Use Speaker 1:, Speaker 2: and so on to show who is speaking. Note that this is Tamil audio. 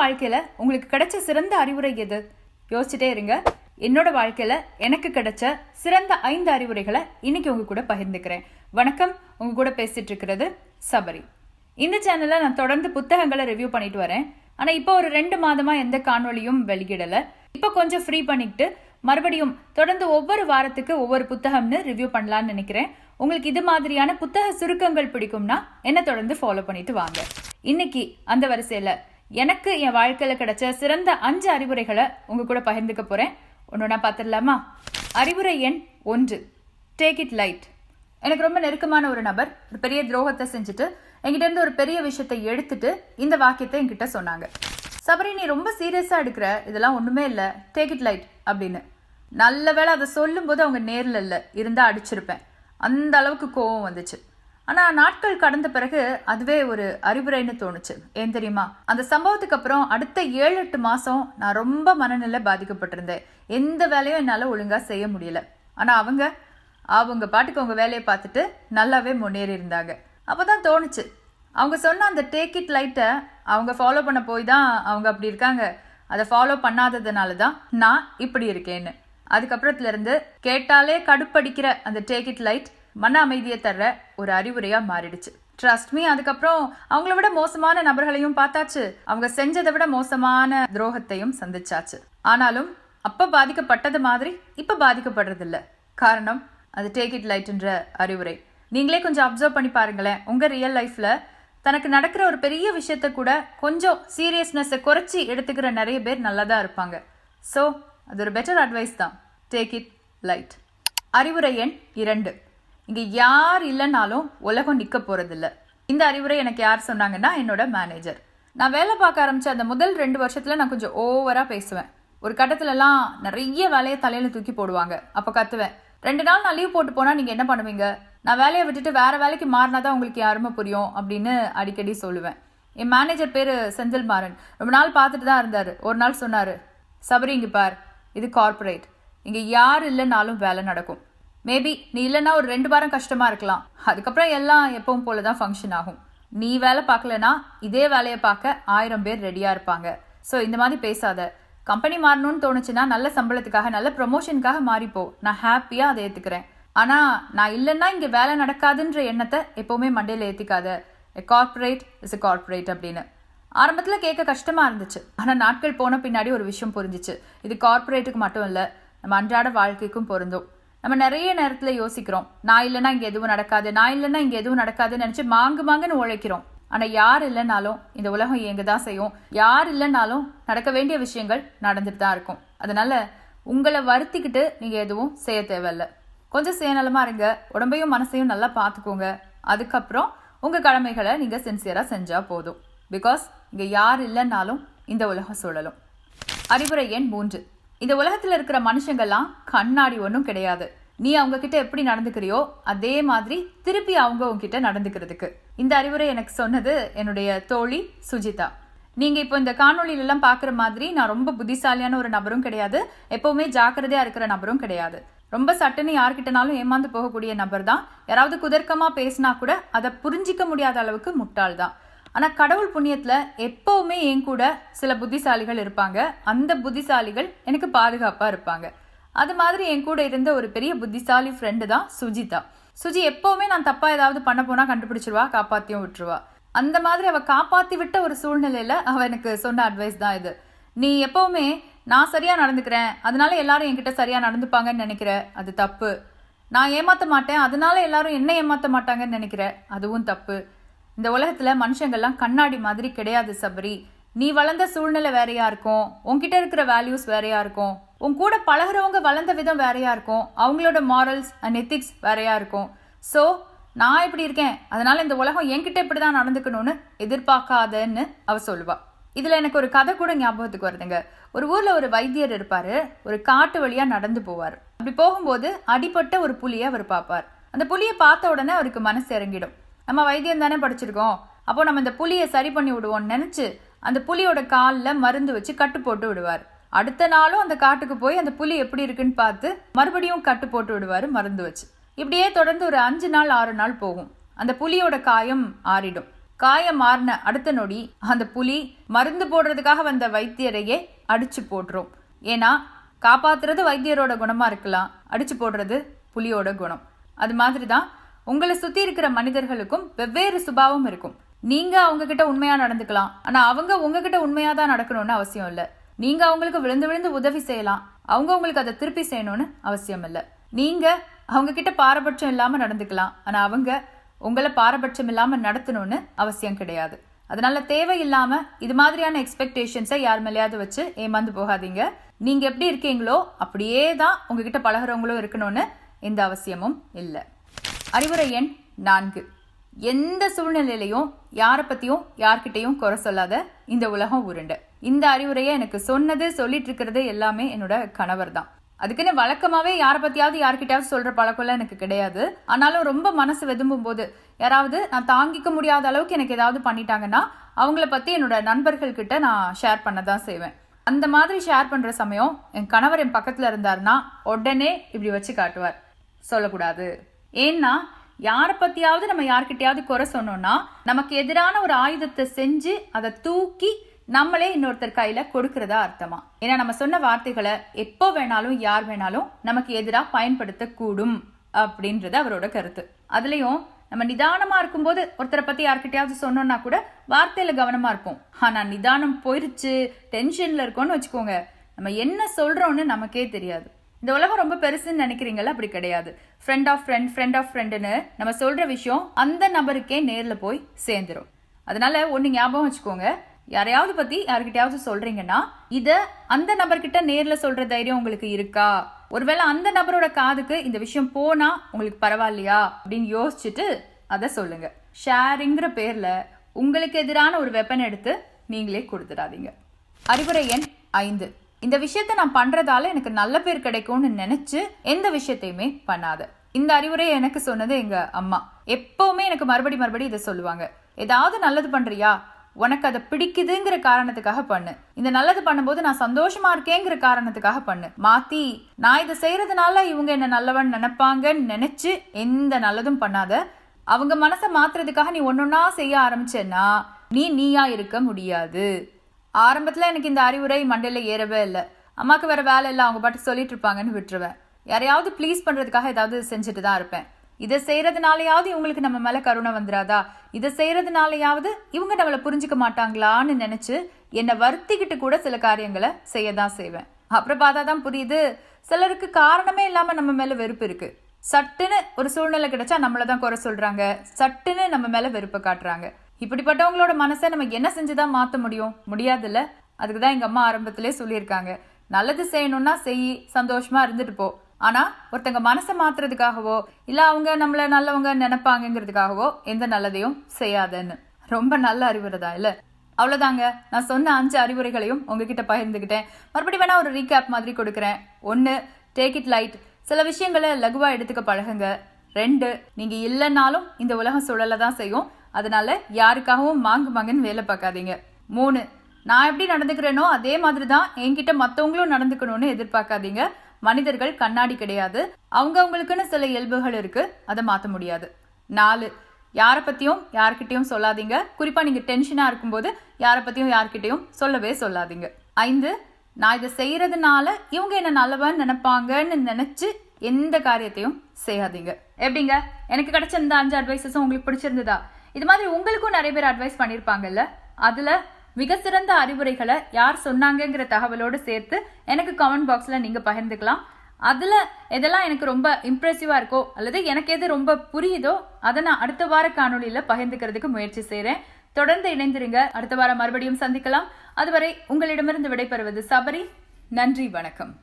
Speaker 1: வாழ்க்கையில உங்களுக்கு கிடைச்ச சிறந்த அறிவுரை எது? யோசிச்சுட்டே இருங்க. என்னோட வாழ்க்கையில எனக்கு கிடைச்ச சிறந்த ஐந்து அறிவுரைகளை இன்னைக்கு உங்க கூட பகிர்ந்துக்கிறேன். வணக்கம். உங்க கூட பேசிட்டு இருக்கிறது சபரி. இந்த சேனல்ல நான் தொடர்ந்து புத்தகங்களை ரிவ்யூ பண்ணிட்டு வரேன். ஆனால் இப்போ ஒரு ரெண்டு மாதமா எந்த காணொலியும் வெளியிடல. இப்போ கொஞ்சம் ஃப்ரீ பண்ணிக்கிட்டு மறுபடியும் தொடர்ந்து ஒவ்வொரு வாரத்துக்கு ஒவ்வொரு புத்தகம்னு ரிவ்யூ பண்ணலாம்னு நினைக்கிறேன். உங்களுக்கு இது மாதிரியான புத்தக சுருக்கங்கள் பிடிக்கும்னா என்ன தொடர்ந்து ஃபாலோ பண்ணிட்டு வாங்க. இன்னைக்கு அந்த வரிசையில எனக்கு என் வாழ்க்கையில் கிடைச்ச சிறந்த அஞ்சு அறிவுரைகளை உங்க கூட பகிர்ந்துக்க போறேன். ஒன்னொன்னா பார்த்துடலாமா? அறிவுரை எண் ஒன்று. டேக் இட் லைட் எனக்கு ரொம்ப நெருக்கமான ஒரு நபர். ஒரு பெரிய துரோகத்தை செஞ்சுட்டு என்கிட்டேருந்து ஒரு பெரிய விஷயத்தை எடுத்துட்டு இந்த வாக்கியத்தை என்கிட்ட சொன்னாங்க. சபரி நீ ரொம்ப சீரியஸா எடுக்கிற. இதெல்லாம் ஒண்ணுமே இல்லை. டேக் இட் லைட் அப்படின்னு. நல்ல வேளை அதை சொல்லும்போது அவங்க நேரில் இல்லை. இருந்தா அடிச்சிருப்பேன். அந்த அளவுக்கு கோவம் வந்துச்சு. ஆனால் நாட்கள் கடந்த பிறகு அதுவே ஒரு அறிவுரைன்னு தோணுச்சு. ஏன் தெரியுமா? அந்த சம்பவத்துக்கு அப்புறம் அடுத்த ஏழு எட்டு மாதம் நான் ரொம்ப மனநிலை பாதிக்கப்பட்டிருந்தேன். எந்த வேலையும் என்னால் ஒழுங்காக செய்ய முடியல. ஆனால் அவங்க அவங்க பாட்டுக்கு அவங்க வேலையை பார்த்துட்டு நல்லாவே முன்னேறி இருந்தாங்க அப்போ தான் தோணுச்சு. அவங்க சொன்ன அந்த டேக் இட் லைட்டை அவங்க ஃபாலோ பண்ண போய் தான் அவங்க அப்படி இருக்காங்க. அதை ஃபாலோ பண்ணாததுனால தான் நான் இப்படி இருக்கேன்னு. அதுக்கப்புறத்துலேருந்து கேட்டாலே கடுப்படிக்கிற அந்த டேக் இட் லைட் மன அமைதியை தர்ற ஒரு அறிவுரையா மாறிடுச்சு. ட்ரஸ்ட் மீ அதுக்கப்புறம் அவங்கள விட மோசமான நபர்களையும் பார்த்தாச்சு. அவங்க செஞ்சதை விட மோசமான துரோகத்தையும் சந்திச்சாச்சு. ஆனாலும் அப்ப பாதிக்கப்பட்டது மாதிரி இப்ப பாதிக்கப்படுறதில்ல. காரணம் அது டேக் இட் லைட்ன்ற அறிவுரை. நீங்களே கொஞ்சம் அப்சர்வ் பண்ணி பாருங்களேன். உங்க ரியல் லைஃப்ல தனக்கு நடக்கிற ஒரு பெரிய விஷயத்த கூட கொஞ்சம் சீரியஸ்னஸை குறைச்சி எடுத்துக்கிற நிறைய பேர் நல்லா தான் இருப்பாங்க. ஸோ அது ஒரு பெட்டர் அட்வைஸ் தான். டேக் இட் லைட் அறிவுரை எண் இரண்டு. இங்கே யார் இல்லைனாலும் உலகம் நிற்க போகிறதில்ல இந்த அறிவுரை எனக்கு யார் சொன்னாங்கன்னா என்னோட மேனேஜர் நான் வேலை பார்க்க ஆரம்பித்த அந்த முதல் ரெண்டு வருஷத்தில் நான் கொஞ்சம் ஓவராக பேசுவேன். ஒரு கட்டத்துலலாம் நிறைய வேலையை தலையில் தூக்கி போடுவாங்க. அப்போ கத்துவேன். ரெண்டு நாள் நான் லீவ் போட்டு போனால் நீங்கள் என்ன பண்ணுவீங்க? நான் வேலையை விட்டுட்டு வேறு வேலைக்கு மாறினா தான் உங்களுக்கு யாருமே புரியும் அப்படின்னு அடிக்கடி சொல்லுவேன். என் மேனேஜர் பேர் செந்தில் மாறன். ரொம்ப நாள் பார்த்துட்டு தான் இருந்தார். ஒரு நாள் சொன்னார் சபரி இங்கே பார் இது கார்ப்பரேட் இங்கே யார் இல்லைனாலும் வேலை நடக்கும். மேபி நீ இல்லைன்னா ஒரு ரெண்டு வாரம் கஷ்டமாக இருக்கலாம். அதுக்கப்புறம் எல்லாம் எப்பவும் போல தான் ஃபங்க்ஷன் ஆகும். நீ வேலை பார்க்கலனா இதே வேலையை பார்க்க ஆயிரம் பேர் ரெடியாக இருப்பாங்க. ஸோ இந்த மாதிரி பேசாத. கம்பெனி மாறணும்னு தோணுச்சுன்னா நல்ல சம்பளத்துக்காக நல்ல ப்ரொமோஷனுக்காக மாறிப்போ. நான் ஹாப்பியாக அதை ஏற்றுக்கிறேன் ஆனால் நான் இல்லைன்னா இங்கே வேலை நடக்காதுன்ற எண்ணத்தை எப்போவுமே மண்டையில் ஏற்றிக்காத a corporate is a corporate அப்படின்னு. ஆரம்பத்தில் கேட்க கஷ்டமாக இருந்துச்சு. ஆனால் நாட்கள் போன பின்னாடி ஒரு விஷயம் புரிஞ்சுச்சு. இது கார்ப்பரேட்டுக்கு மட்டும் இல்லை நம்ம அன்றாட வாழ்க்கைக்கும் பொருந்தும். நம்ம நிறைய நேரத்தில் யோசிக்கிறோம். நான் இல்லைன்னா இங்கே எதுவும் நடக்காது நான் இல்லைன்னா இங்கே எதுவும் நடக்காதுன்னு நினச்சி மாங்கு மாங்குன்னு உழைக்கிறோம். ஆனால் யார் இல்லைனாலும் இந்த உலகம் இயங்க தான் செய்யும். யார் இல்லைனாலும் நடக்க வேண்டிய விஷயங்கள் நடந்துட்டு தான் இருக்கும். அதனால உங்களை வருத்திக்கிட்டு நீங்கள் எதுவும் செய்ய தேவையில்ல. கொஞ்சம் சுயநலமாக இருங்க. உடம்பையும் மனசையும் நல்லா பார்த்துக்கோங்க. அதுக்கப்புறம் உங்கள் கடமைகளை நீங்கள் சின்சியராக செஞ்சால் போதும். பிகாஸ் இங்கே யார் இல்லைன்னாலும் இந்த உலகம் சுழலும். அறிவுரை எண் மூன்று. இந்த உலகத்தில் இருக்கிற மனுஷங்கள்லாம் கண்ணாடி ஒன்றும் கிடையாது. நீ அவங்க கிட்ட எப்படி நடந்துக்கிறியோ அதே மாதிரி திருப்பி அவங்க உங்ககிட்ட நடந்துக்கிறதுக்கு. இந்த அறிவுரை எனக்கு சொன்னது என்னுடைய தோழி சுஜிதா. நீங்க இப்போ இந்த காணொலியிலலாம் பார்க்குற பாக்குற மாதிரி நான் ரொம்ப புத்திசாலியான ஒரு நபரும் கிடையாது. எப்பவுமே ஜாக்கிரதையா இருக்கிற நபரும் கிடையாது. ரொம்ப சட்டுன்னு யார்கிட்டனாலும் ஏமாந்து போகக்கூடிய நபர் தான் யாராவது குதர்க்கமா பேசினா கூட அதை புரிஞ்சிக்க முடியாத அளவுக்கு முட்டாள் தான் ஆனால் கடவுள் புண்ணியத்தில் எப்போவுமே என் கூட சில புத்திசாலிகள் இருப்பாங்க. அந்த புத்திசாலிகள் எனக்கு பாதுகாப்பாக இருப்பாங்க. அது மாதிரி என் கூட இருந்த ஒரு பெரிய புத்திசாலி ஃப்ரெண்டு தான் சுஜிதா. சுஜி எப்போவுமே நான் தப்பா ஏதாவது பண்ண போனா கண்டுபிடிச்சிருவா காப்பாத்தியும் விட்டுருவா. அந்த மாதிரி அவ காப்பாத்தி விட்ட ஒரு சூழ்நிலையில அவ எனக்கு சொன்ன அட்வைஸ் தான் இது. நீ எப்பவுமே நான் சரியா நடந்துக்கிறேன் அதனால எல்லாரும் என்கிட்ட சரியா நடந்துப்பாங்கன்னு நினைக்கிற அது தப்பு. நான் ஏமாத்த மாட்டேன் அதனால எல்லாரும் என்ன ஏமாத்த மாட்டாங்கன்னு நினைக்கிற அதுவும் தப்பு. இந்த உலகத்தில் மனுஷங்கள்லாம் கண்ணாடி மாதிரி கிடையாது சபரி. நீ வளர்ந்த சூழ்நிலை வேறையா இருக்கும். உன்கிட்ட இருக்கிற வேல்யூஸ் வேறையா இருக்கும். உன் கூட பழகுறவங்க வளர்ந்த விதம் வேறையா இருக்கும். அவங்களோட மாரல்ஸ் அண்ட் எத்திக்ஸ் வேறையா இருக்கும். ஸோ நான் இப்படி இருக்கேன். அதனால இந்த உலகம் என்கிட்ட இப்படி தான் நடந்துக்கணும்னு எதிர்பார்க்காதன்னு அவ சொல்லுவா. இதில் எனக்கு ஒரு கதை கூட ஞாபகத்துக்கு வருதுங்க. ஒரு ஊரில் ஒரு வைத்தியர் இருப்பார். ஒரு காட்டு வழியாக நடந்து போவார். அப்படி போகும்போது அடிபட்ட ஒரு புலியை அவர் பார்ப்பார். அந்த புலியை பார்த்த உடனே அவருக்கு மனசு இறங்கிடும். நம்ம வைத்தியம் தானே படிச்சிருக்கோம். அப்போ நம்ம இந்த புலியை சரி பண்ணி விடுவோம்னு நினைச்சு அந்த புலியோட காலில் மருந்து வச்சு கட்டு போட்டு விடுவார். அடுத்த நாளும் அந்த காட்டுக்கு போய் அந்த புலி எப்படி இருக்குன்னு பார்த்து மறுபடியும் கட்டு போட்டு விடுவாரு மருந்து வச்சு. இப்படியே தொடர்ந்து ஒரு அஞ்சு நாள் ஆறு நாள் போகும். அந்த புலியோட காயம் ஆறிடும். காயம் மாறின அடுத்த நொடி அந்த புலி மருந்து போடுறதுக்காக வந்த வைத்தியரையே அடிச்சு போட்டுரும். ஏன்னா காப்பாத்துறது வைத்தியரோட குணமா இருக்கலாம். அடிச்சு போடுறது புலியோட குணம். அது மாதிரி தான் உங்களை சுத்தி இருக்கிற மனிதர்களுக்கும் வெவ்வேறு சுபாவம் இருக்கும். நீங்க அவங்க கிட்ட உண்மையா நடந்துக்கலாம். ஆனா அவங்க உங்ககிட்ட உண்மையா தான் நடக்கணும்னு அவசியம் இல்ல. நீங்க அவங்களுக்கு விழுந்து விழுந்து உதவி செய்யலாம். அவங்க உங்களுக்கு அதை திருப்பி செய்யணும்னு அவசியம் இல்ல. நீங்க அவங்க கிட்ட பாரபட்சம் இல்லாம நடந்துக்கலாம். ஆனா அவங்க உங்களை பாரபட்சம் இல்லாம நடத்தணும்னு அவசியம் கிடையாது. அதனால தேவையில்லாம இது மாதிரியான எக்ஸ்பெக்டேஷன்ஸை யார் மேலேயாவது வச்சு ஏமாந்து போகாதீங்க. நீங்க எப்படி இருக்கீங்களோ அப்படியே தான் உங்ககிட்ட பழகுறவங்களும் இருக்கணும்னு எந்த அவசியமும் இல்லை. அறிவுரை எண் நான்கு. எந்த சூழ்நிலையிலையும் யாரை பற்றியும் யார்கிட்டையும் குறை சொல்லாத இந்த உலகம் உருண்டை. இந்த அறிவுரையை எனக்கு சொன்னது சொல்லிட்டு இருக்கிறது எல்லாமே என்னோட கணவர் தான் அதுக்குன்னு வழக்கமாவே யாரை பத்தியாவது யார்கிட்டயாவது சொல்ற பழக்கம்லாம் எனக்கு கிடையாது. ஆனாலும் ரொம்ப மனசு வெதும்பும் போது யாராவது நான் தாங்கிக்க முடியாத அளவுக்கு எனக்கு ஏதாவது பண்ணிட்டாங்கன்னா அவங்கள பத்தி என்னோட நண்பர்கள் கிட்ட நான் ஷேர் பண்ண தான் செய்வேன். அந்த மாதிரி ஷேர் பண்ற சமயம் என் கணவர் என் பக்கத்துல இருந்தாருன்னா உடனே இப்படி வச்சு காட்டுவார். சொல்லக்கூடாது. ஏன்னா யாரை பத்தியாவது நம்ம யார்கிட்டயாவது குறை சொன்னோம்னா நமக்கு எதிரான ஒரு ஆயுதத்தை செஞ்சு அதை தூக்கி நம்மளே இன்னொருத்தர் கையில கொடுக்கறதா அர்த்தமா? ஏன்னா நம்ம சொன்ன வார்த்தைகளை எப்போ வேணாலும் யார் வேணாலும் நமக்கு எதிராக பயன்படுத்தக்கூடும் அப்படின்றது அவரோட கருத்து. அதுலயும் நம்ம நிதானமா இருக்கும்போது ஒருத்தரை பத்தி யார்கிட்டயாவது சொன்னோம்னா கூட வார்த்தையில கவனமா இருப்போம். ஆனா நிதானம் போயிருச்சு டென்ஷன்ல இருக்கோம்னு வச்சுக்கோங்க. நம்ம என்ன சொல்றோம்னு நமக்கே தெரியாது. இந்த உலகம் ரொம்ப பெருசுன்னு நினைக்கிறீங்களா அப்படி கிடையாது. Friend of friend friend of ஃப்ரெண்டுன்னு நம்ம சொல்ற விஷயம் அந்த நபருக்கே நேரில் போய் சேர்ந்துரும். அதனால ஒன்று ஞாபகம் வச்சுக்கோங்க. யாரையாவது பத்தி யாருக்கிட்டயாவது சொல்றீங்கன்னா இத அந்த நபர்கிட்ட நேர்ல சொல்ற தைரியம் உங்களுக்கு இருக்கா? ஒருவேளை அந்த நபரோட காதுக்கு இந்த விஷயம் போனா உங்களுக்கு பரவாயில்லையா? அப்படின்னு யோசிச்சுட்டு அதை சொல்லுங்க. ஷேரிங்கிற பேர்ல உங்களுக்கு எதிரான ஒரு வெப்பன் எடுத்து நீங்களே கொடுத்துடாதீங்க. அறிவுரை எண் ஐந்து. இந்த விஷயத்த நான் பண்றதால எனக்கு நல்ல பேர் கிடைக்கும்னு நினைச்சு எந்த விஷயத்தையுமே பண்ணாத. இந்த அறிவுரை எனக்கு சொன்னது எங்க அம்மா. எப்பவுமே எனக்கு மறுபடி மறுபடி இதை சொல்லுவாங்க. ஏதாவது நல்லது பண்றியா? உனக்கு அதை பிடிக்குதுங்கிற காரணத்துக்காக பண்ணு. இந்த நல்லது பண்ணும்போது நான் சந்தோஷமா இருக்கேங்கிற காரணத்துக்காக பண்ணு. மாத்தி நான் இதை செய்யறதுனால இவங்க என்ன நல்லவன் நினைப்பாங்கன்னு நினைச்சு எந்த நல்லதும் பண்ணாத. அவங்க மனசை மாத்துறதுக்காக நீ ஒன்னொன்னா செய்ய ஆரம்பிச்சேன்னா நீ நீயா இருக்க முடியாது. ஆரம்பத்தில் எனக்கு இந்த அறிவுரை மண்டையில் ஏறவே இல்லை. அம்மாக்கு வேறு வேலை இல்லை அவங்க பாட்டு சொல்லிட்டு இருப்பாங்கன்னு விட்டுருவேன். யாரையாவது ப்ளீஸ் பண்ணுறதுக்காக ஏதாவது செஞ்சுட்டு தான் இருப்பேன். இதை செய்கிறதுனாலையாவது இவங்களுக்கு நம்ம மேலே கருணை வந்துடாதா இதை செய்கிறதுனாலையாவது இவங்க நம்மளை புரிஞ்சுக்க மாட்டாங்களான்னு நினச்சி என்னை வருத்திக்கிட்டு கூட சில காரியங்களை செய்ய தான் செய்வேன். அப்புறம் பார்த்தா தான் புரியுது சிலருக்கு காரணமே இல்லாமல் நம்ம மேலே வெறுப்பு இருக்குது சட்டுன்னு ஒரு சூழ்நிலை கிடைச்சா நம்மளை தான் குறை சொல்கிறாங்க சட்டுன்னு நம்ம மேலே வெறுப்பை காட்டுறாங்க. இப்படிப்பட்டவங்களோட மனசை நம்ம என்ன செஞ்சுதான் மாற்ற முடியும்? முடியாதுல்ல? அதுக்கு தான் எங்க அம்மா ஆரம்பத்திலே சொல்லியிருக்காங்க. நல்லது செய்யணும்னா செய் சந்தோஷமா இருந்துட்டு போ. ஆனா ஒருத்தங்க மனசை மாத்துறதுக்காகவோ இல்ல அவங்க நம்மள நல்லவங்க நினைப்பாங்கங்கிறதுக்காகவோ எந்த நல்லதையும் செய்யாதன்னு. ரொம்ப நல்ல அறிவுரை தான் இல்ல? அவ்வளவுதாங்க. நான் சொன்ன அஞ்சு அறிவுரைகளையும் உங்ககிட்ட பகிர்ந்துக்கிட்டேன் மறுபடியும் வேணா ஒரு ரீகேப் மாதிரி கொடுக்குறேன். ஒன்னு டேக் இட் லைட் சில விஷயங்களை லகுவா எடுத்துக்க பழகுங்க. ரெண்டு நீங்க இல்லைன்னாலும் இந்த உலகம் சுழல தான் செய்யும். அதனால யாருக்காகவும் மாங்கு மாங்குன்னு வேலை பார்க்காதீங்க. மூணு நான் எப்படி நடந்துக்கிறேனோ அதே மாதிரி தான் என்கிட்ட மற்றவங்களும் நடந்துக்கணும்னு எதிர்பார்க்காதீங்க. மனிதர்கள் கண்ணாடி கிடையாது. அவங்க அவங்களுக்குன்னு சில இயல்புகள் இருக்கு. அதை மாற்ற முடியாது. நாலு யாரை பத்தியும் யார்கிட்டயும் சொல்லாதீங்க. குறிப்பா நீங்க டென்ஷனா இருக்கும்போது யாரை பத்தியும் யார்கிட்டயும் சொல்லவே சொல்லாதீங்க. ஐந்து நான் இதை செய்யறதுனால இவங்க என்ன நல்லவன்னு நினைப்பாங்கன்னு நினைச்சு எந்த காரியத்தையும் செய்யாதீங்க. எப்படிங்க? எனக்கு கிடைச்ச இந்த அஞ்சு அட்வைசஸும் உங்களுக்கு பிடிச்சிருந்ததா? இது மாதிரி உங்களுக்கும் நிறைய பேர் அட்வைஸ் பண்ணியிருப்பாங்கல்ல அதுல மிக சிறந்த அறிவுரைகளை யார் சொன்னாங்கங்கிற தகவலோடு சேர்த்து எனக்கு கமெண்ட் பாக்ஸில் நீங்கள் பகிர்ந்துக்கலாம். அதில் எதெல்லாம் எனக்கு ரொம்ப இம்ப்ரெசிவாக இருக்கோ அல்லது எனக்கு எது ரொம்ப புரியுதோ அதை நான் அடுத்த வார காணொலியில் பகிர்ந்துக்கிறதுக்கு முயற்சி செய்கிறேன் தொடர்ந்து இணைந்திருங்க. அடுத்த வாரம் மறுபடியும் சந்திக்கலாம். அதுவரை உங்களிடமிருந்து விடைபெறுவது சபரி. நன்றி வணக்கம்.